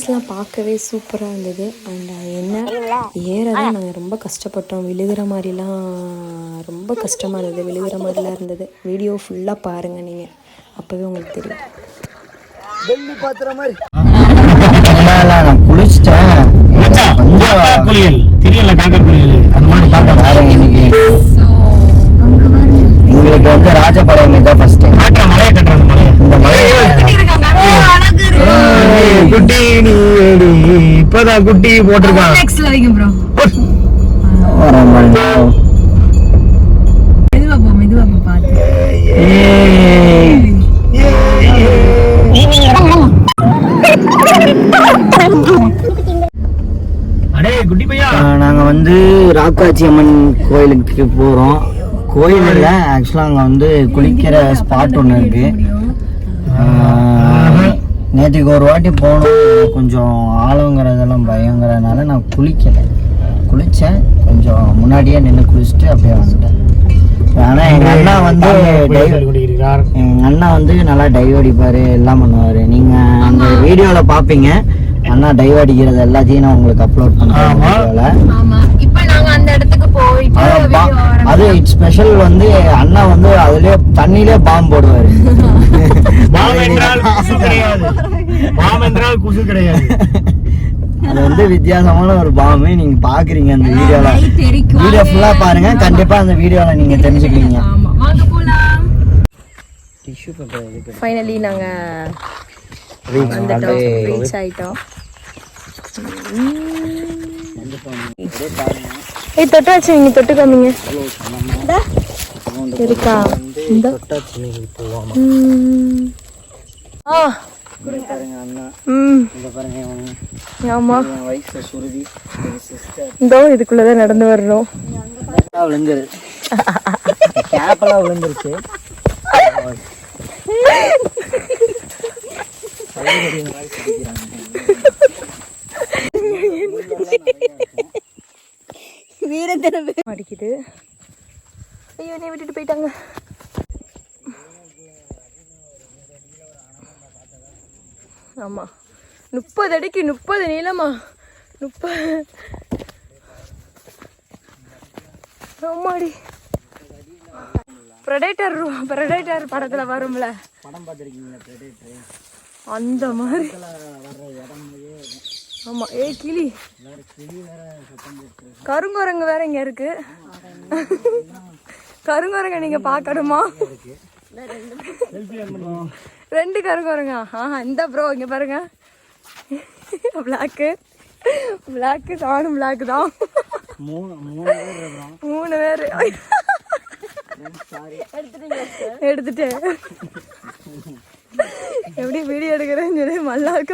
பிளேஸ்லாம் பார்க்கவே சூப்பராக இருந்தது. அண்ட் என்ன ஏற தான் நாங்கள் ரொம்ப கஷ்டப்பட்டோம். விழுகிற மாதிரிலாம் ரொம்ப கஷ்டமாக இருந்தது. விழுகிற மாதிரிலாம் இருந்தது. வீடியோ ஃபுல்லாக பாருங்கள் நீங்கள் அப்போவே உங்களுக்கு தெரியும். டெல்லி பாத்துற மாதிரி. நான் குளிச்சிட்டேன். குளியல். தெரியல காக்கா குளியல். அது மாதிரி பார்க்க வேற இன்னைக்கு. எங்களுக்கு வந்து ராஜபாளையம் தான் ஃபர்ஸ்ட் குட்டி நீ. இப்பதான் குட்டி போட்டிருக்கான் நெக்ஸ்ட்ல வைங்க ப்ரோ வரோம் பாருங்க. மெதுவா போ மெதுவா போ பார்த்து ஏய். அடே குட்டி பையா ஆஹ் நாங்க வந்து ராக்காச்சி அம்மன் கோயிலுக்கு போறோம் கோயில் இல்ல ஆக்சுவலா அங்க வந்து குளிக்கிற ஸ்பாட் ஒன்று இருக்கு ஆஹ் நேற்றுக்கு ஒரு வாட்டி போனோம். கொஞ்சம் ஆழங்கிறதெல்லாம் பயங்கிறதுனால நான் குளிக்கல. குளிச்சேன். கொஞ்சம் முன்னாடியே நின்று குளிச்சுட்டு அப்படியே வந்துட்டேன். ஆனா எங்க அண்ணா வந்து dive- குடிக்கிறார் எங்க அண்ணா வந்து நல்லா டைவ் அடிப்பாரு எல்லாம் பண்ணுவாரு. நீங்க அந்த வீடியோல பாப்பீங்க. அண்ணா டைவ் அடிக்கிறது எல்லாத்தையும் நான் உங்களுக்கு அப்லோட் ஆமா. இப்போ நாங்க அந்த இடத்துக்கு அது ஸ்பெஷல் வந்து அண்ணா வந்து அதுலயே தண்ணியிலே பாம்பு போடுவாரு. பாம் என்றால் குசு கிடையாது. பாம் என்றால் குசு கிடையாது. அது வந்து வித்தியாசமான ஒரு பாம்பு. நீங்க பாக்குறீங்க அந்த வீடியோல. வீடியோ ஃபுல்லா பாருங்க. கண்டிப்பா அந்த வீடியோல நீங்க எதுக்கு ஃபைனலி நாங்க ரீச் ஆயிட்டோம். ஏய் தொட்டு வச்சு நீங்க தொட்டு காமிங்க இருக்கா. ஆ. இதோ இதுக்குள்ளதான் நடந்து வர்றோம். விழுந்துரு கேப்பெல்லாம் விழுந்துருச்சு. அடிக்குது. ஐயோ நீ விட்டுட்டு போயிட்டாங்க. ஆமா. முப்பது அடிக்கு முப்பது நீளமா? முப்பது ஆமாடி. ப்ரெடேட்டர் ப்ரெடேட்டர் படத்துல வரும்ல. படம் பார்த்துருக்கீங்களா predator? அந்த மாதிரி. ஆமா. ஏய் கிளி. கருங்குரங்கு வேற இங்க இருக்கு. கருங்குரங்க நீங்க பார்க்கணுமா? ரெண்டு கருங்குரங்கா. ஆஹா இந்த ப்ரோ இங்க பாருங்க. பிளாக்கு பிளாக்கு நானும் பிளாக் தான். மூணு பேர். இருக்கிறோம் மூணு பேர் எடுத்துட்டேன். எப்படி வீடியோ எடுக்கிறேன்னு சொல்லி மல்லாக்க.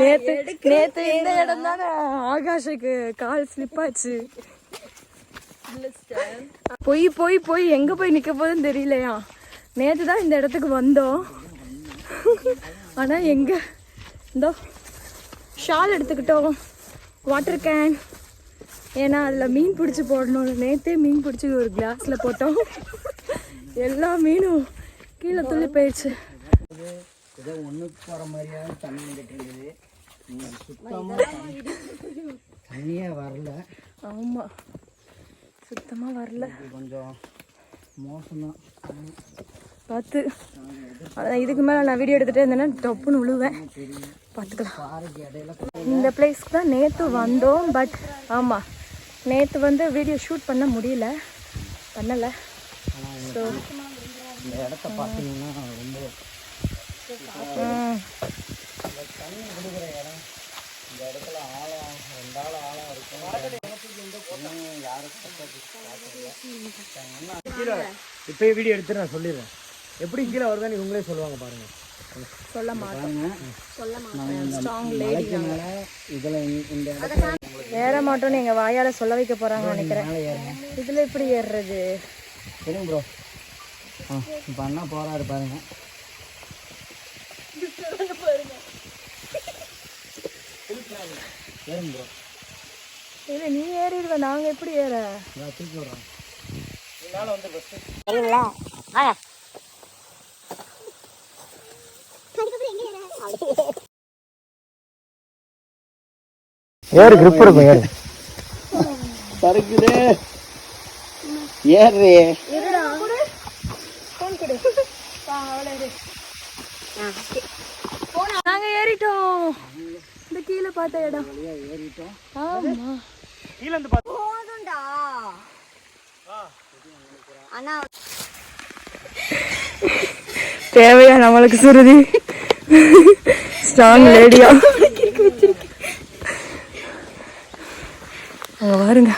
நேத்து நேத்து இந்த இடம் தானே ஆகாஷுக்கு கால் ஸ்லிப் ஆச்சு. போய் போய் போய் எங்க போய் நிக்க போதுன்னு தெரியலையா? நேத்து தான் இந்த இடத்துக்கு வந்தோம். ஆனா எங்க இந்தோ ஷால் எடுத்துக்கிட்டோம். வாட்டர் கேன் ஏன்னா அதில் மீன் பிடிச்சி போடணும். நேற்றே மீன் பிடிச்சி ஒரு கிளாஸில் போட்டோம். எல்லா மீனும் கீழே துள்ளி போயிடுச்சு. ஏதோ ஒண்ணுக்கு போற மாதிரியாவது தண்ணி வந்துட்டு இருக்குது. இங்க சுத்தமா தண்ணி- தண்ணியே வரல. ஆமாம் சுத்தமாக வரல. கொஞ்சம் மோசம்தான் பார்த்து அதான் இதுக்கு மேலே நான் வீடியோ எடுத்துகிட்டே இருந்தேன்னா டப்புன்னு விழுவேன் பார்த்துக்கலாம் இந்த பிளேஸ்க்கு தான் நேற்று வந்தோம் பட் ஆமாம் நேற்று வந்து வீடியோ ஷூட் பண்ண முடியல. பண்ணலை. ஸோ இந்த இடத்த பார்த்தீங்கன்னா ரொம்ப இந்த இடத்துல ஆழம் ரெண்டு ஆள் ஆழம் இருக்கும் இன்னும் யாருக்கும் கீழே இப்பயே வீடியோ எடுத்து நான் சொல்லிடுறேன். எப்படி கீழே வருதான்னு இவங்களே சொல்லுவாங்க பாருங்க. சொல்ல மாட்டோம். ஸ்ட்ராங் லேடி இதனால இதில் இந்த இடத்துல ஏற மாட்டோம்னு எங்கள் வாயால் சொல்ல வைக்க போகிறாங்க நினைக்கிறேன். இதில் எப்படி ஏறுறது? சரிங்க ப்ரோ இப்போ அண்ணா போகிறாரு பாருங்க. ப்ரோ இல்லை நீ ஏறிடுவ நாங்கள் எப்படி ஏற? நான் தூக்கி விட்றேன் சரிங்களா வாங்க ஏறு. grip இருக்கும் ஏறு பறக்குது ஏறு நாங்க ஏறிட்டோம். கீழே பார்த்த இடம். ஆமா. கீழ இருந்து பாத்து தேவையா நம்மளுக்கு சுருதி? ஸ்ட்ராங் லேடியா அங்க பாருங்க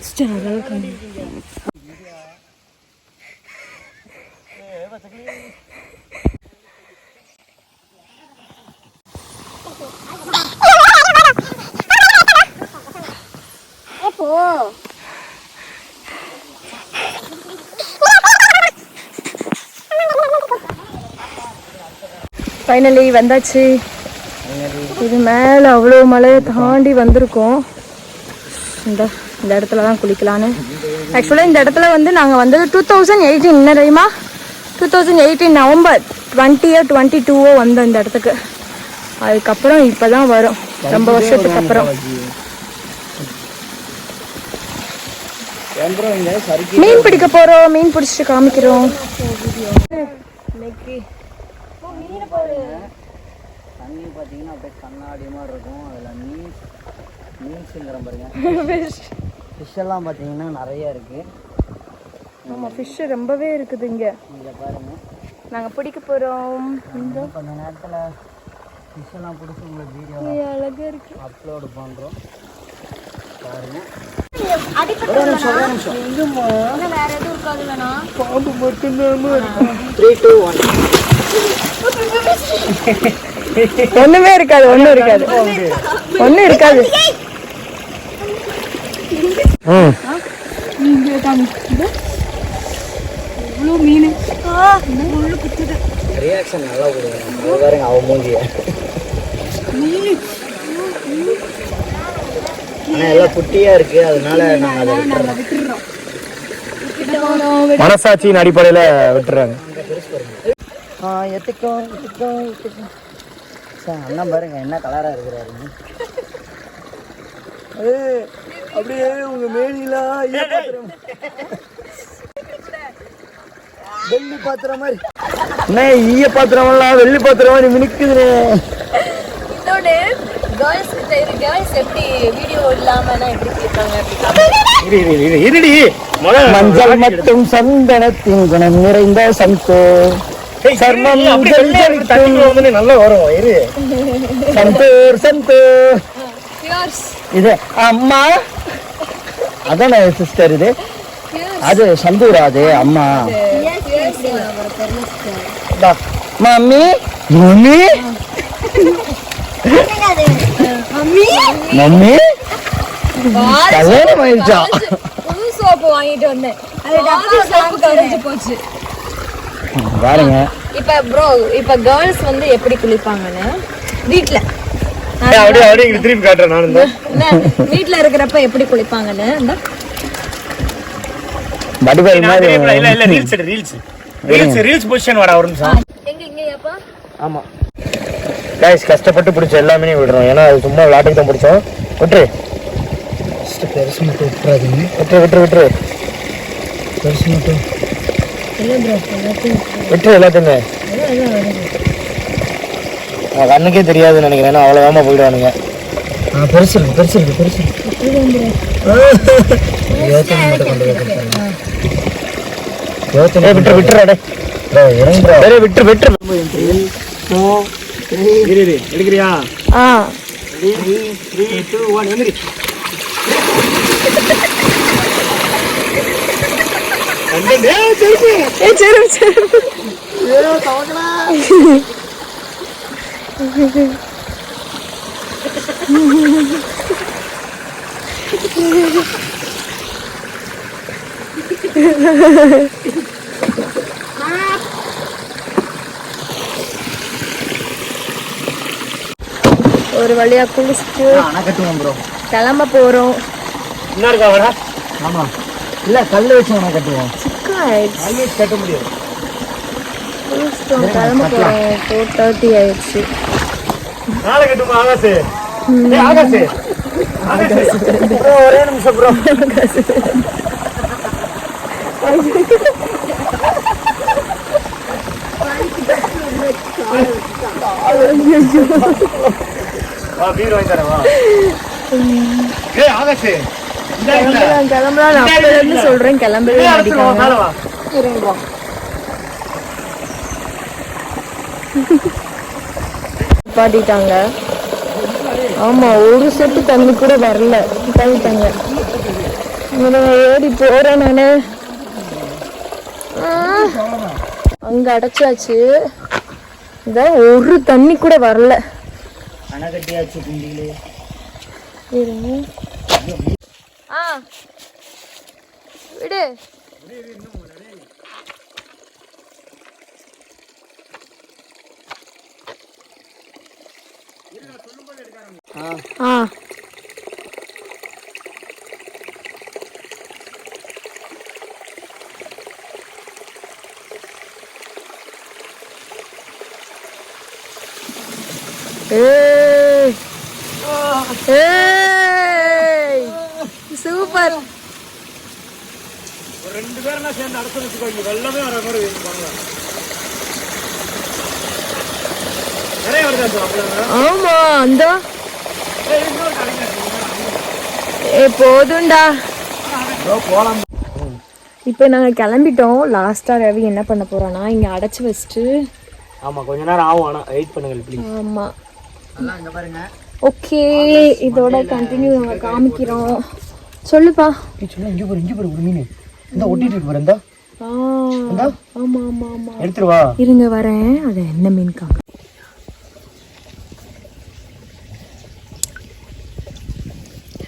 sister அளவுக்கு ஃபைனலி வந்தாச்சு. இது மேலே அவ்வளோ மலையை தாண்டி வந்திருக்கோம். இந்த இந்த இடத்துல தான் குளிக்கலான்னு. ஆக்சுவலாக இந்த இடத்துல வந்து நாங்கள் வந்தது டூ தௌசண்ட் எயிட்டீன் என்ன தெரியுமா? டூ தௌசண்ட் எயிட்டீன் நவம்பர் டுவெண்ட்டியோ டுவெண்ட்டி டூவோ வந்தோம் இந்த இடத்துக்கு. அதுக்கப்புறம் இப்போ தான் வரும். ரொம்ப வருஷத்துக்கு அப்புறம். மீன் பிடிக்க போகிறோம் மீன் பிடிச்சிட்டு காமிக்கிறோம். தண்ணி பார்த்தீங்கன்னா அப்படியே கண்ணாடி மாதிரி இருக்கும். அதில் மீன் மீன்ஸுங்கிற பாருங்க. ஃபிஷ் எல்லாம் பார்த்தீங்கன்னா நிறைய இருக்கு. ஆமாம் ஃபிஷ்ஷு ரொம்பவே இருக்குது இங்கே. இங்கே பாருங்க. நாங்கள் பிடிக்க போகிறோம் இந்த கொஞ்ச நேரத்தில் ஃபிஷ் எல்லாம் பிடிச்சி உங்களுக்கு வீடியோ அழகாக இருக்கு. அப்லோடு பண்ணுறோம் பாருங்க. த்ரீ டூ ஒன் ஒண்ணுமே இருக்காது ஒண்ணும் இருக்காது. ஒண்ணும் இருக்காது. ரியாக்ஷன் நல்லா கொடுங்க. அது பாருங்க அவன் மூஞ்சிய. ஆனால் எல்லாம் குட்டியாக இருக்கு அதனால நாங்கள் அதை விட்டுறோம். மனசாட்சியின் அடிப்படையில விட்டுறாங்க. ஆ எத்துக்கோ எத்துக்கோ எத்துக்கோ சார் அண்ணன் பாருங்க என்ன கலராக இருக்கிறாருங்க அப்படியே உங்க மேனிலாம் வெள்ளி பாத்திரம் மாதிரி. என்ன ஈய பாத்திரமெல்லாம் வெள்ளி பாத்திரம் மாதிரி மினுக்குதுனே இன்னொன்று கேர்ள்ஸ் கேர்ள்ஸ் எப்படி வீடியோ இல்லாமனா எப்படி கேட்பாங்க இரு இரு இரு இருடி. மஞ்சள் மற்றும் சந்தனத்தின் குணம் நிறைந்த சந்தோ. சர்மம் வந்து நல்லா வரும் இரு. சந்தூர் சந்தூர். இது அம்மா. அதானே சிஸ்டர் இது? அது சந்தூரா அது அம்மா. மம்மி. மம்மி. மம்மி? கல்யாணம் ஆயிடுச்சா புது சோப்பு வாங்கிட்டு வந்தேன். அது சோப்பு கரைஞ்சு போச்சு. பாருங்க. இப்ப ப்ரோ இப்ப கேர்ள்ஸ் வந்து எப்படி குளிப்பாங்கன்னு? வீட்ல. ஏய், அப்படியே அப்படியே இங்க திருப்பி காட்டுறேன் நான் இந்த. இல்ல, வீட்ல இருக்கிறப்ப எப்படி குளிப்பாங்கன்னு? இந்த. வடிவேல் நான் மாதிரி திருப்பி- இல்ல இல்ல reels reels reels reels position வாடா ஒரு நிமிஷம். எங்க இங்கயாப்பா? ஆமா. கைஸ் கஷ்டப்பட்டு பிடிச்ச எல்லாமே விடுறோம். ஏன்னா அது சும்மா விளையாட்டுக்கு தான் பிடிச்சோம். விட்டுரு. பெருசு மட்டும் விட்டுறாதீங்க. விட்டுரு விட்டுரு விட்டுரு. பெருசு மட்டும். விட்டுரு எல்லாத்தையுமே. கண்ணுக்கே தெரியாதுன்னு நினைக்கிறேன். ஏன்னா அவ்வளோதாம போயிடுவானுங்க. ஆ பெருசு இருக்கு பெருசு இருக்கு பெருசு யோசனை மட்டும் கொண்டு யோசனை வேற விட்டுரு விட்டுரு இரு இரு எடுக்கிறியா? ஆ. த்ரீ டூ ஒன் எந்திரி. ஏ சரி சரி ஒரு வழியா குளிச்சுட்டு அணை கட்டுவோம் ப்ரோ கிளம்ப போறோம் என்ன இருக்கா அவனா ஆமா இல்ல கல் வச்சு அணை கட்டுவோம். ஆயிடுச்சு அங்கே கட்ட முடியாது. ஃபோர் தேர்ட்டி ஆயிடுச்சு. நாளை கட்டுமா ஆகாசு ஆகாசு ஆகாசு ஒரே நிமிஷம் ப்ரோ வா பீர் வாங்கி தரேன் வா. ஏய் ஆகாசு இந்த இல்ல கிளம்பலாம் கிளம்பலாம் நான் அப்பல இருந்து சொல்றேன் வா. பாட்டிட்டாங்க ஆமா ஒரு சொட்டு தண்ணி கூட வரல. இவனை ஏறி போறேன் நானு. அங்க அடைச்சாச்சு. இதான் ஒரு தண்ணி கூட வரல. அணை கட்டியாச்சு குண்டிலே இருங்க ஆ விடு ஆ ஏய் ஏய் சூப்பர். ஒரு ரெண்டு பேரும் சேர்ந்து அடுத்து வச்சுக்கோ இங்க வெள்ளமே வர மாதிரி நிறைய வருதா ஆமா அந்த ஏ போதும்டா. இப்போ நாங்கள் கிளம்பிட்டோம். லாஸ்ட்டாக ரவி என்ன பண்ண போறோம்னா இங்கே அடைச்சி வச்சுட்டு. ஆமா கொஞ்ச நேரம் ஆகும். ஆனா வெயிட் பண்ணுங்க ப்ளீஸ் ஆமாம் நல்லா இங்க பாருங்க. ஓகே இதோட கண்டினியூ நாங்கள் காமிக்கிறோம். சொல்லுப்பா. சொன்னா இங்க பாரு இங்க பாரு ஒரு மீன். இந்த ஒட்டிட்டு இருக்கு பாரு இந்த. எடுத்துட்டு வா. இருங்க வரேன். அது என்ன மீன் காமி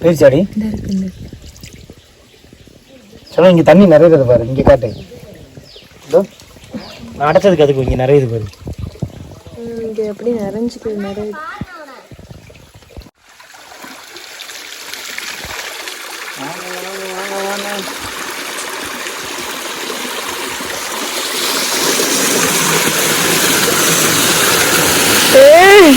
பேரிச்சாடி இந்த. இருக்கு இங்க தண்ணி நிறைய இருக்குது பாரு இங்க காட்டு. இதோ. நான் அடைச்சதுக்கு அதுக்கு இங்க நிறைய இது பாரு இங்க எப்படி நிறைஞ்சிக்குது நிறைய ஏய்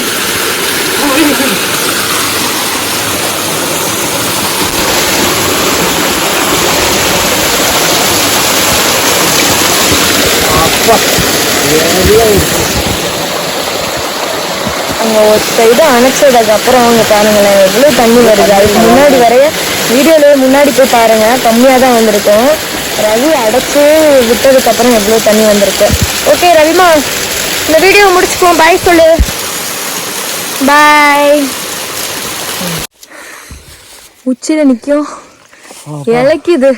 அங்கே ஒரு சைடு அணைச்சதுக்கு அப்புறம் அவங்க பாருங்களேன் எவ்வளோ தண்ணி வருது. அதுக்கு முன்னாடி வரைய வீடியோவில் முன்னாடி போய் பாருங்க கம்மியாக தான் வந்திருக்கும். ரவி அடைச்சு விட்டதுக்கு அப்புறம் எவ்வளோ தண்ணி வந்திருக்கு. ஓகே ரவிமா இந்த வீடியோ முடிச்சுக்குவோம். பாய் சொல்லு. பாய் உச்சியில் நிற்கும் இழைக்குது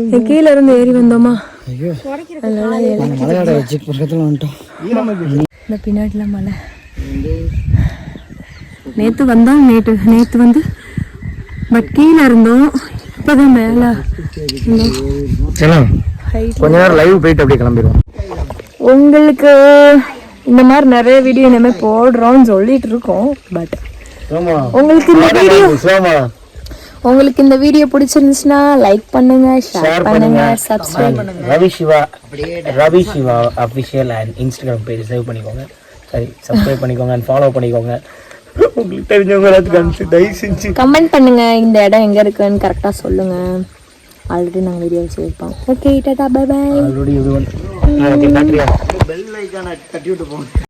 இந்த கீழே இருந்து ஏறி வந்தோமா இந்த பின்னாடில மலை. நேத்து வந்தோம் நேற்று நேத்து வந்து பட் கீழே இருந்தோம். இப்பதான் மேல. கொஞ்ச நேரம் லைவ் போயிட்டு அப்படியே கிளம்பிடுவோம். உங்களுக்கு இந்த மாதிரி நிறைய வீடியோ இனிமே போடுறோம்னு சொல்லிட்டு இருக்கோம் பட் ஆமா. உங்களுக்கு இந்த வீடியோ உங்களுக்கு இந்த வீடியோ பிடிச்சிருந்துச்சுன்னா லைக் பண்ணுங்க ஷேர் பண்ணுங்க. பண்ணுங்க subscribe Ravi Siva Ravi Siva official and Instagram page save பண்ணிக்கோங்க. சரி சப்ஸ்கிரைப் பண்ணிக்கோங்க அண்ட் ஃபாலோ பண்ணிக்கோங்க. உங்களுக்கு தெரிஞ்சவங்க எல்லாத்துக்கும் அனுப்பிச்சு தயவு செஞ்சு. கமெண்ட் பண்ணுங்க இந்த இடம் எங்க இருக்குன்னு கரெக்டா சொல்லுங்க. ஆல்ரெடி நாங்கள் வீடியோ வச்சிருப்போம் okay tata bye bye already இது வந்து காட்டுறியா பெல் ஐக்கான தட்டி விட்டு போங்க